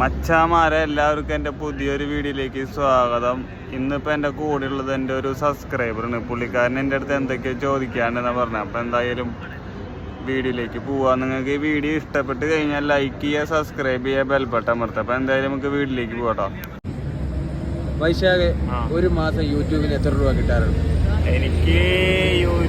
മച്ചാമാരെ എല്ലാവർക്കും എന്റെ പുതിയൊരു വീഡിയോയിലേക്ക് സ്വാഗതം. ഇന്നിപ്പോൾ എന്റെ കൂടെ ഉള്ളത് എന്റെ ഒരു സബ്സ്ക്രൈബറാണ് പുള്ളിക്കാരൻ എന്റെ അടുത്ത് എന്തൊക്കെയോ ചോദിക്കാണ്ടെന്നാണ് പറഞ്ഞത് അപ്പോൾ എന്തായാലും വീഡിയോയിലേക്ക് പോവാം. നിങ്ങൾക്ക് ഈ വീഡിയോ ഇഷ്ടപ്പെട്ട് കഴിഞ്ഞാൽ ലൈക്ക് ചെയ്യുക സബ്സ്ക്രൈബ് ചെയ്യുക ബെൽബട്ടം അമർത്തുക. അപ്പോൾ എന്തായാലും നമുക്ക് വീഡിയോയിലേക്ക് പോകട്ടോ വൈശാഖ് ഒരു മാസം യൂട്യൂബിന് എത്ര രൂപ കിട്ടാറുണ്ട്? എനിക്ക് ഒരു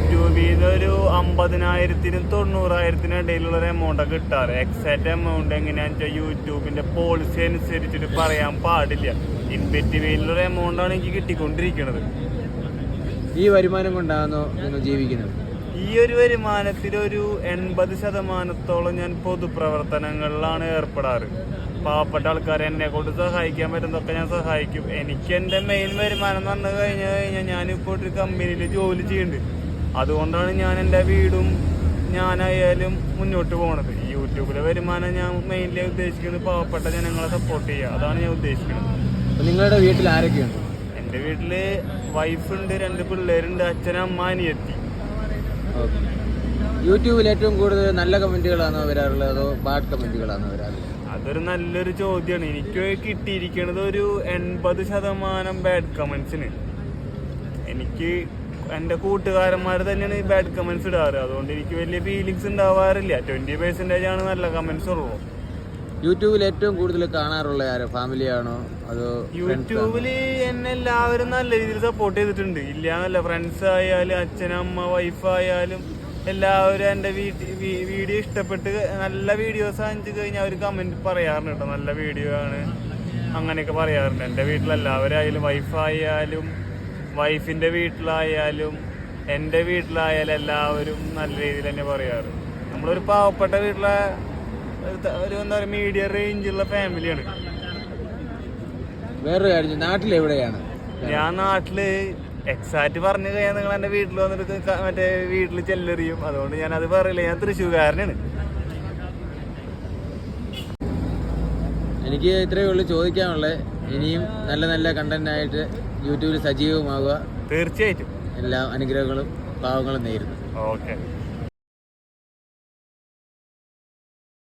അമ്പതിനായിരത്തിനും തൊണ്ണൂറായിരത്തിനും ഇടയിലുള്ള ഒരു എമൗണ്ട് ഒക്കെ കിട്ടാറ്. എക്സാക്റ്റ് എമൗണ്ട് എങ്ങനെയാണെന്ന് വെച്ചാൽ യൂട്യൂബിന്റെ പോളിസി അനുസരിച്ചിട്ട് പറയാൻ പാടില്ല. ഇൻവെറ്റീവിലുള്ള എമൗണ്ടാണ് എനിക്ക് കിട്ടിക്കൊണ്ടിരിക്കുന്നത് ഈ വരുമാനം കൊണ്ടാണോ നിങ്ങൾ ജീവിക്കുന്നത്? ഈ ഒരു വരുമാനത്തിൽ ഒരു എൺപത് ശതമാനത്തോളം ഞാൻ പൊതുപ്രവർത്തനങ്ങളിലാണ് ഏർപ്പെടാറ്. പാവപ്പെട്ട ആൾക്കാരെ എന്നെ കൊണ്ട് സഹായിക്കാൻ പറ്റുന്നതൊക്കെ ഞാൻ സഹായിക്കും. എനിക്ക് എന്റെ മെയിൻ വരുമാനം എന്ന് പറഞ്ഞു കഴിഞ്ഞു കഴിഞ്ഞാൽ ഞാനിപ്പോൾ ഒരു കമ്പനിയിൽ ജോലി ചെയ്യുന്നുണ്ട്. അതുകൊണ്ടാണ് ഞാൻ എന്റെ വീടും ഞാനായാലും മുന്നോട്ട് പോകണത് ഈ യൂട്യൂബിലെ വരുമാനം ഞാൻ മെയിൻലി ഉദ്ദേശിക്കുന്നത് പാവപ്പെട്ട ജനങ്ങളെ സപ്പോർട്ട് ചെയ്യുക. അതാണ് ഞാൻ ഉദ്ദേശിക്കുന്നത്. നിങ്ങളുടെ വീട്ടിൽ ആരൊക്കെയുണ്ട്? എന്റെ വീട്ടിൽ വൈഫുണ്ട് രണ്ട് പിള്ളേരുണ്ട് അച്ഛനും അമ്മ അനിയത്തി. യൂട്യൂബിൽ ഏറ്റവും കൂടുതൽ നല്ല കമന്റുകളാണോ വരാറുള്ളത്? അതോ ബാഡ് കമന്റുകളാണോ വരാറുള്ളത്? അതൊരു നല്ലൊരു ചോദ്യമാണ് എനിക്ക് കിട്ടിയിരിക്കുന്നത് ഒരു എൺപത് ശതമാനം ബാഡ് കമൻസിന് എനിക്ക് എന്റെ കൂട്ടുകാരന്മാർ തന്നെയാണ് ഈ ബാഡ് കമന്റ്സ് ഇടാറ്. അതുകൊണ്ട് എനിക്ക് വലിയ ഫീലിങ്സ് ഉണ്ടാവാറില്ല. ട്വന്റി പെർസെന്റേജ് ആണ് നല്ല കമന്റ്സ് ഉള്ളൂ. യൂട്യൂബിൽ ഏറ്റവും കൂടുതൽ കാണാറുള്ള ആരോ? ഫാമിലി ആണോ? അതോ യൂട്യൂബിൽ എന്നെ എല്ലാവരും നല്ല രീതിയിൽ സപ്പോർട്ട് ചെയ്തിട്ടുണ്ട്. ഇല്ല എന്നല്ല ഫ്രണ്ട്സ് ആയാലും അച്ഛനമ്മ വൈഫ് ആയാലും എല്ലാവരും എന്റെ വീഡിയോ ഇഷ്ടപ്പെട്ട് നല്ല വീഡിയോസ് അഞ്ചു കഴിഞ്ഞാൽ അവർ കമന്റ് പറയാറുണ്ട് കേട്ടോ. നല്ല വീഡിയോ ആണ്. അങ്ങനെയൊക്കെ പറയാറുണ്ട്. എന്റെ വീട്ടിലെല്ലാവരായാലും വൈഫായാലും വൈഫിന്റെ വീട്ടിലായാലും എന്റെ വീട്ടിലായാലും എല്ലാവരും നല്ല രീതിയിൽ തന്നെ പറയാറ്. നമ്മളൊരു പാവപ്പെട്ട വീട്ടിലെ ഒരു എന്താ പറയുക മീഡിയം റേഞ്ചുള്ള ഫാമിലിയാണ് വേറൊരു കാര്യം നാട്ടിൽ എവിടെയാണ്? ഞാൻ നാട്ടിൽ എക്സാക്ട് പറഞ്ഞു കഴിഞ്ഞാൽ നിങ്ങൾ എന്റെ വീട്ടിൽ വന്നിട്ട് മറ്റേ വീട്ടിൽ ചെല്ലെറിയും. അതുകൊണ്ട് ഞാൻ അത് പറയില്ല. ഞാൻ തൃശ്ശൂർകാരനാണ്. എനിക്ക് ഇത്രയേ ഉള്ളൂ ചോദിക്കാനുള്ളത് ഇനിയും നല്ല നല്ല കണ്ടന്റായിട്ട് യൂട്യൂബിൽ സജീവമാകുക തീർച്ചയായിട്ടും. എല്ലാ അനുഗ്രഹങ്ങളും പാവങ്ങളും നേരുന്നു. ഓക്കെ.